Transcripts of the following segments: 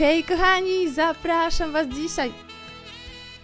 Okej, kochani, zapraszam Was dzisiaj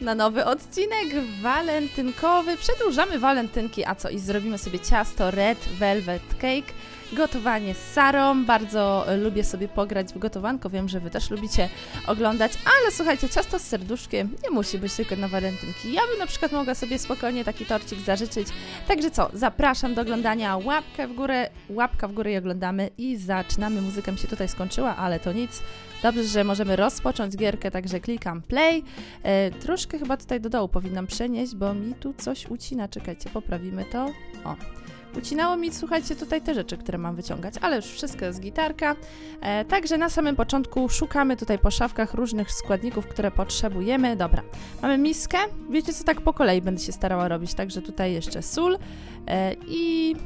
na nowy odcinek walentynkowy. Przedłużamy walentynki, a co? I zrobimy sobie ciasto Red Velvet Cake. Gotowanie z Sarą. Bardzo e, lubię sobie pograć w gotowanko. Wiem, że Wy też lubicie oglądać, ale słuchajcie, ciasto z serduszkiem nie musi być tylko na walentynki. Ja bym na przykład mogła sobie spokojnie taki torcik zażyczyć. Także co? Zapraszam do oglądania. Łapkę w górę, łapka w górę i oglądamy. I zaczynamy. Muzyka mi się tutaj skończyła, ale to nic. Dobrze, że możemy rozpocząć gierkę, także klikam play. E, troszkę chyba tutaj do dołu powinnam przenieść, bo mi tu coś ucina. Czekajcie, poprawimy to. O. Ucinało mi, słuchajcie, tutaj te rzeczy, które mam wyciągać, ale już wszystko jest gitarka. E, także na samym początku szukamy tutaj po szafkach różnych składników, które potrzebujemy. Dobra, mamy miskę. Wiecie co, tak po kolei będę się starała robić. Także tutaj jeszcze sól e, i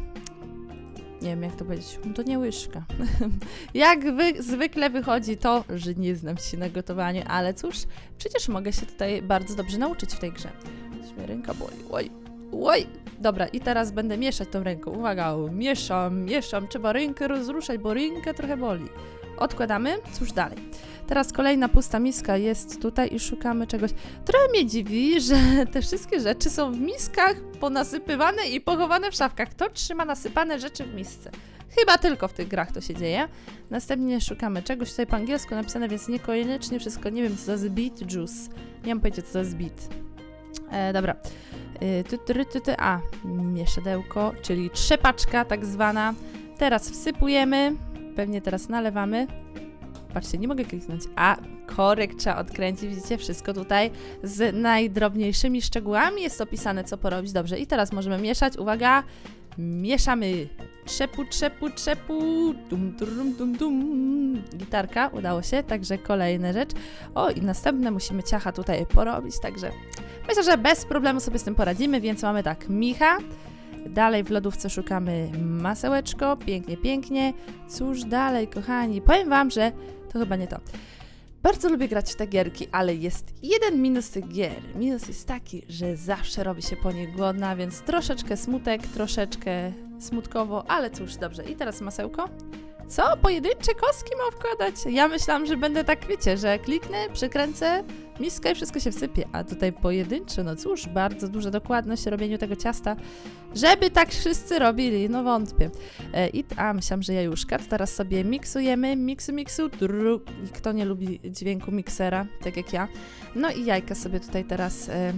nie wiem jak to powiedzieć, no to nie łyżka. jak wy, zwykle wychodzi to, że nie znam się na gotowaniu, ale cóż, przecież mogę się tutaj bardzo dobrze nauczyć w tej grze. Coś mnie ręka boli, oj, oj. Dobra, i teraz będę mieszać tą ręką. Uwaga, mieszam, mieszam, trzeba rękę rozruszać, bo rękę trochę boli. Odkładamy, cóż dalej. Teraz kolejna pusta miska jest tutaj i szukamy czegoś. Trochę mnie dziwi, że te wszystkie rzeczy są w miskach ponasypywane i pochowane w szafkach. Kto trzyma nasypane rzeczy w misce? Chyba tylko w tych grach to się dzieje. Następnie szukamy czegoś tutaj po angielsku napisane, więc niekoniecznie wszystko. Nie wiem, co to jest beet juice. Nie mam pojęcia, co to jest beet. E, dobra. E, ty, ty, ty, ty, a, mieszadełko, czyli trzepaczka tak zwana. Teraz wsypujemy. Pewnie teraz nalewamy. Patrzcie, nie mogę kliknąć. A, korek trzeba odkręcić. Widzicie, wszystko tutaj z najdrobniejszymi szczegółami jest opisane, co porobić. Dobrze, i teraz możemy mieszać. Uwaga, mieszamy. Trzepu, trzepu, trzepu. Dum, dum, dum, dum. Gitarka, udało się, także kolejna rzecz. O, i następne musimy ciacha tutaj porobić, także myślę, że bez problemu sobie z tym poradzimy, więc mamy tak, micha. Dalej w lodówce szukamy masełeczko, pięknie, pięknie. Cóż dalej, kochani? Powiem Wam, że to chyba nie to. Bardzo lubię grać w te gierki, ale jest jeden minus tych gier. Minus jest taki, że zawsze robi się po nich głodna, więc troszeczkę smutek, troszeczkę smutkowo, ale cóż, dobrze. I teraz masełko. Co? Pojedyncze kostki mam wkładać? Ja myślałam, że będę tak, wiecie, że kliknę, przykręcę miskę i wszystko się wsypie, a tutaj pojedyncze, no cóż, bardzo duża dokładność w robieniu tego ciasta, żeby tak wszyscy robili, no wątpię. E, I, a, myślałam, że jajuszka, to teraz sobie miksujemy, miksu, miksu, dru, kto nie lubi dźwięku miksera, tak jak ja. No i jajka sobie tutaj teraz... E,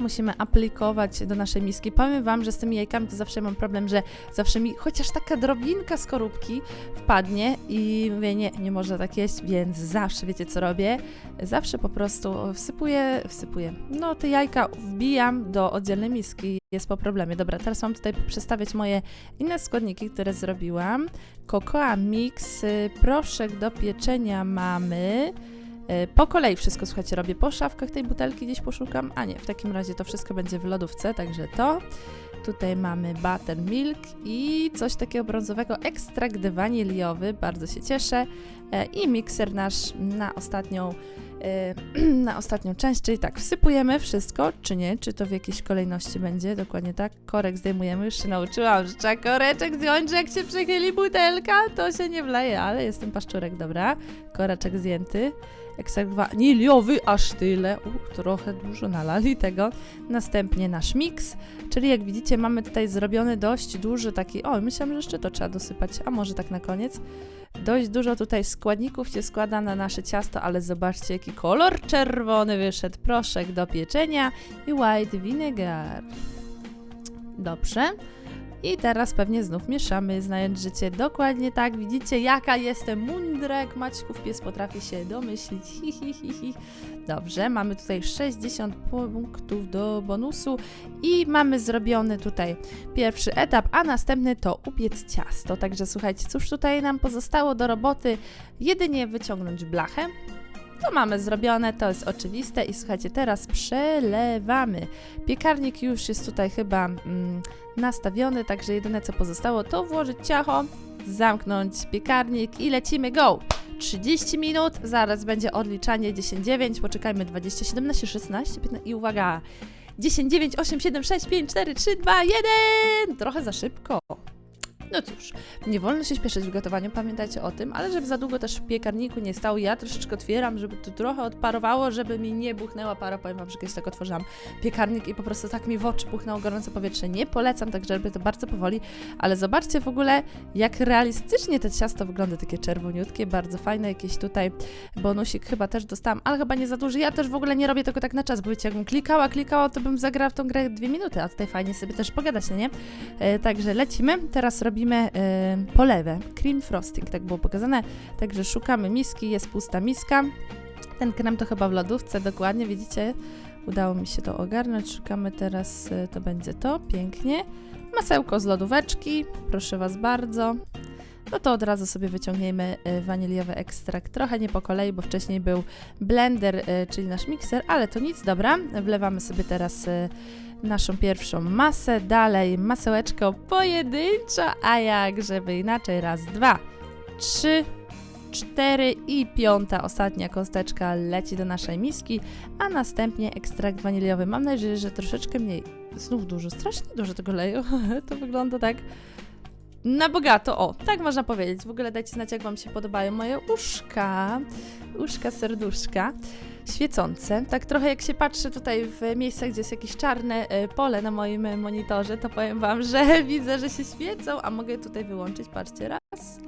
musimy aplikować do naszej miski. Powiem Wam, że z tymi jajkami to zawsze mam problem, że zawsze mi chociaż taka drobinka skorupki wpadnie i mówię, nie, nie można tak jeść, więc zawsze wiecie co robię? Zawsze po prostu wsypuję, wsypuję. No te jajka wbijam do oddzielnej miski, jest po problemie. Dobra, teraz mam tutaj przestawiać moje inne składniki, które zrobiłam. Cocoa mix, y, proszek do pieczenia mamy. E, po kolei wszystko, słuchajcie, robię po szafkach tej butelki, gdzieś poszukam. A nie, w takim razie to wszystko będzie w lodówce, także to. Tutaj mamy buttermilk i coś takiego brązowego, ekstrakt waniliowy, bardzo się cieszę. E, I mikser nasz na ostatnią, e, na ostatnią część, czyli tak, wsypujemy wszystko, czy nie, czy to w jakiejś kolejności będzie, dokładnie tak. Korek zdejmujemy, już się nauczyłam, że trzeba koreczek zdjąć, że jak się przechyli butelka, to się nie wleje, ale jestem paszczurek, dobra. Koreczek zdjęty ekstrakt waniliowy, aż tyle. Uh, trochę dużo nalali tego. Następnie nasz miks, czyli jak widzicie mamy tutaj zrobiony dość duży taki, o myślałam, że jeszcze to trzeba dosypać, a może tak na koniec. Dość dużo tutaj składników się składa na nasze ciasto, ale zobaczcie jaki kolor czerwony wyszedł. Proszek do pieczenia i white vinegar. Dobrze. I teraz pewnie znów mieszamy, znając życie dokładnie tak. Widzicie, jaka jestem mundrek. Maćków pies potrafi się domyślić. Hi, hi, hi, hi. Dobrze, mamy tutaj 60 punktów do bonusu i mamy zrobiony tutaj pierwszy etap, a następny to upiec ciasto. Także słuchajcie, cóż tutaj nam pozostało do roboty? Jedynie wyciągnąć blachę, to mamy zrobione, to jest oczywiste i słuchajcie, teraz przelewamy. Piekarnik już jest tutaj chyba mm, nastawiony, także jedyne co pozostało to włożyć ciacho, zamknąć piekarnik i lecimy, go! 30 minut, zaraz będzie odliczanie 10, 9, poczekajmy 20, 17, 16, 15 i uwaga! 10, 9, 8, 7, 6, 5, 4, 3, 2, 1! Trochę za szybko. No cóż, nie wolno się śpieszyć w gotowaniu, pamiętajcie o tym, ale żeby za długo też w piekarniku nie stał, ja troszeczkę otwieram, żeby to trochę odparowało, żeby mi nie buchnęła para. Powiem wam, że kiedyś tak otworzyłam piekarnik i po prostu tak mi w oczy buchnęło gorące powietrze. Nie polecam, także robię to bardzo powoli, ale zobaczcie w ogóle, jak realistycznie to ciasto wygląda, takie czerwoniutkie, bardzo fajne, jakieś tutaj bonusik chyba też dostałam, ale chyba nie za duży. Ja też w ogóle nie robię tego tak na czas, bo wiecie, jakbym klikała, klikała, to bym zagrała w tą grę dwie minuty, a tutaj fajnie sobie też pogadać, nie? E, także lecimy. Teraz robimy e, polewę, cream frosting, tak było pokazane. Także szukamy miski, jest pusta miska. Ten krem to chyba w lodówce, dokładnie, widzicie? Udało mi się to ogarnąć. Szukamy teraz, e, to będzie to, pięknie. Masełko z lodóweczki, proszę Was bardzo. No to od razu sobie wyciągniemy e, waniliowy ekstrakt. Trochę nie po kolei, bo wcześniej był blender, e, czyli nasz mikser, ale to nic, dobra. Wlewamy sobie teraz e, naszą pierwszą masę, dalej masełeczko pojedynczo, a jak żeby inaczej, raz, dwa, trzy, cztery i piąta, ostatnia kosteczka leci do naszej miski, a następnie ekstrakt waniliowy. Mam nadzieję, że troszeczkę mniej, znów dużo, strasznie dużo tego leju, to wygląda tak na bogato, o, tak można powiedzieć. W ogóle dajcie znać, jak Wam się podobają moje uszka, uszka serduszka świecące. Tak trochę jak się patrzy tutaj w miejscach, gdzie jest jakieś czarne e, pole na moim e, monitorze, to powiem Wam, że widzę, że się świecą, a mogę tutaj wyłączyć, patrzcie, raz.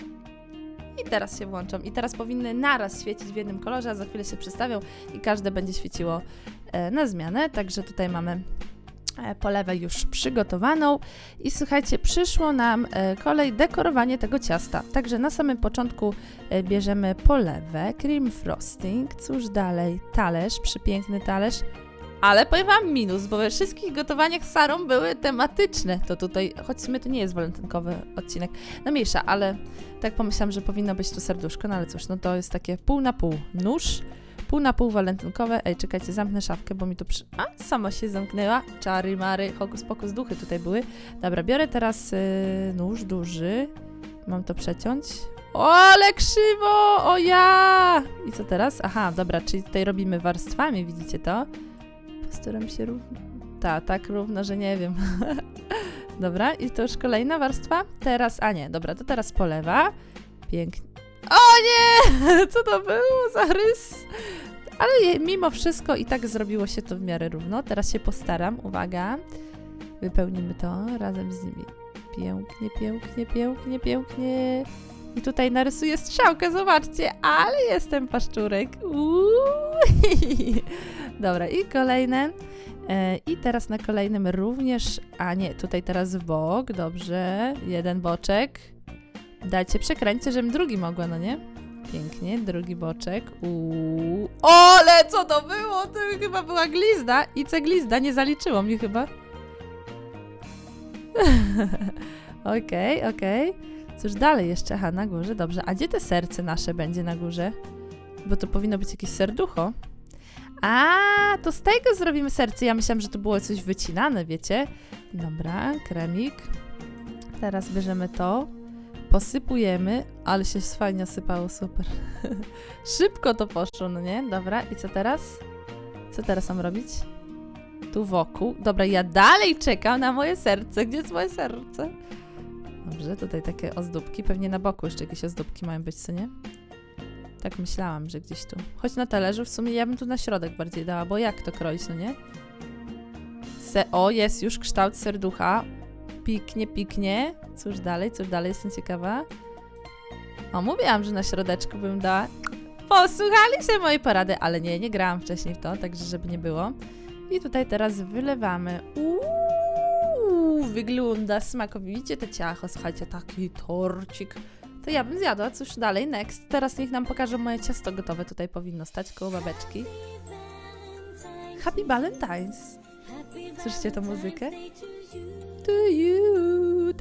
I teraz się włączą. I teraz powinny naraz świecić w jednym kolorze, a za chwilę się przestawią i każde będzie świeciło e, na zmianę. Także tutaj mamy polewę już przygotowaną. I słuchajcie, przyszło nam e, kolej dekorowanie tego ciasta. Także na samym początku e, bierzemy polewę, cream frosting, cóż dalej, talerz, przepiękny talerz. Ale powiem wam minus, bo we wszystkich gotowaniach z Sarą były tematyczne. To tutaj, choć w to nie jest walentynkowy odcinek, no mniejsza, ale tak pomyślałam, że powinno być tu serduszko, no ale cóż, no to jest takie pół na pół nóż, pół na pół walentynkowe. Ej, czekajcie, zamknę szafkę, bo mi tu przy... A, sama się zamknęła. Czary, mary, hokus pokus, duchy tutaj były. Dobra, biorę teraz yy, nóż duży. Mam to przeciąć. O, ale krzywo! O ja! I co teraz? Aha, dobra, czyli tutaj robimy warstwami, widzicie to? Postaram się równo... Ta, tak równo, że nie wiem. dobra, i to już kolejna warstwa. Teraz, a nie, dobra, to teraz polewa. Pięknie. O nie! Co to było za rys? Ale mimo wszystko i tak zrobiło się to w miarę równo. Teraz się postaram, uwaga. Wypełnimy to razem z nimi. Pięknie, pięknie, pięknie, pięknie. I tutaj narysuję strzałkę, zobaczcie, ale jestem paszczurek. Uuu. Dobra, i kolejne. E, I teraz na kolejnym również, a nie, tutaj teraz w bok, dobrze, jeden boczek. Dajcie, przekręćcie, żebym drugi mogła, no nie? Pięknie, drugi boczek. Uuu. O, ale co to było? To chyba była glizda. I co glizda? Nie zaliczyło mi chyba. Okej, okej. Cóż dalej jeszcze? Aha, na górze, dobrze. A gdzie te serce nasze będzie na górze? Bo to powinno być jakieś serducho. A, to z tego zrobimy serce. Ja myślałam, że to było coś wycinane, wiecie? Dobra, kremik. Teraz bierzemy to, posypujemy, ale się fajnie sypało, super. Szybko to poszło, no nie? Dobra, i co teraz? Co teraz mam robić? Tu wokół. Dobra, ja dalej czekam na moje serce. Gdzie jest moje serce? Dobrze, tutaj takie ozdóbki. Pewnie na boku jeszcze jakieś ozdóbki mają być, co nie? Tak myślałam, że gdzieś tu. Choć na talerzu w sumie ja bym tu na środek bardziej dała, bo jak to kroić, no nie? Se o, jest już kształt serducha. Piknie, piknie. Cóż dalej, cóż dalej, jestem ciekawa. O, mówiłam, że na środeczku bym dała. Posłuchali się mojej porady, ale nie, nie grałam wcześniej w to, także żeby nie było. I tutaj teraz wylewamy. Uuu, wygląda smakowicie to ciacho. Słuchajcie, taki torcik. To ja bym zjadła. Cóż dalej, next. Teraz niech nam pokażą moje ciasto gotowe. Tutaj powinno stać koło babeczki. Happy Valentine's. Słyszycie tą muzykę? To you.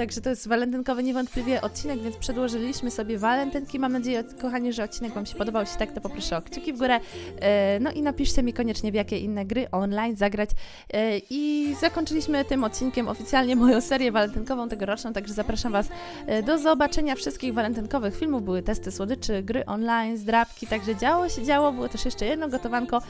Także to jest walentynkowy niewątpliwie odcinek, więc przedłożyliśmy sobie walentynki. Mam nadzieję, kochani, że odcinek Wam się podobał. Jeśli tak, to poproszę o kciuki w górę. E, No i napiszcie mi koniecznie, w jakie inne gry online zagrać. E, I zakończyliśmy tym odcinkiem oficjalnie moją serię walentynkową tegoroczną, także zapraszam Was e, do zobaczenia wszystkich walentynkowych filmów. Były testy słodyczy, gry online, zdrabki, także działo się działo. Było też jeszcze jedno gotowanko,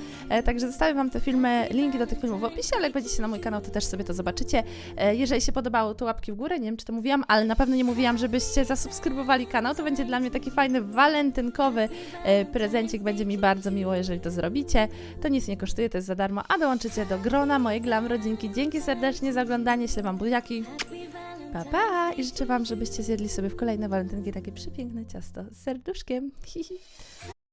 także zostawię Wam te filmy, linki do tych filmów w opisie, ale jak wejdziecie na mój kanał, to też sobie to zobaczycie. Jeżeli się podobało, to łapki w górę, nie wiem, czy to mówiłam, ale na pewno nie mówiłam, żebyście zasubskrybowali kanał. To będzie dla mnie taki fajny walentynkowy e, prezencik. Będzie mi bardzo miło, jeżeli to zrobicie. To nic nie kosztuje, to jest za darmo, a dołączycie do grona mojej glam rodzinki. Dzięki serdecznie za oglądanie, ślę wam buziaki. Pa, pa! I życzę wam, żebyście zjedli sobie w kolejne walentynki takie przepiękne ciasto z serduszkiem.